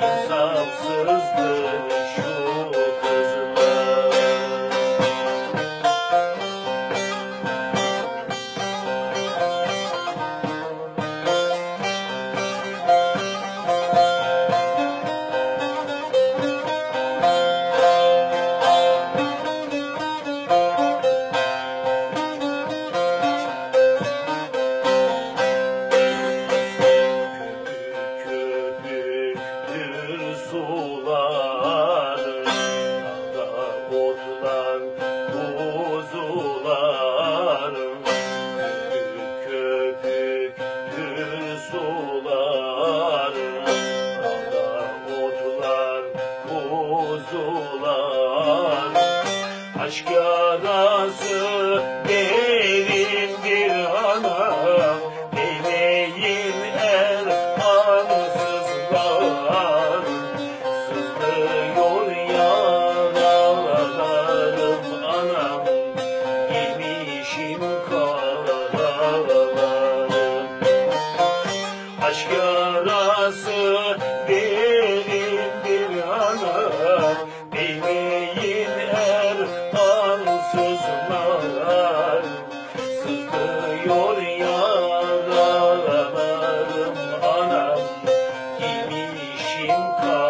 insafsızdır arzular Aşk yarası değil. Ağlıyor yaralarım anam Giymişim kar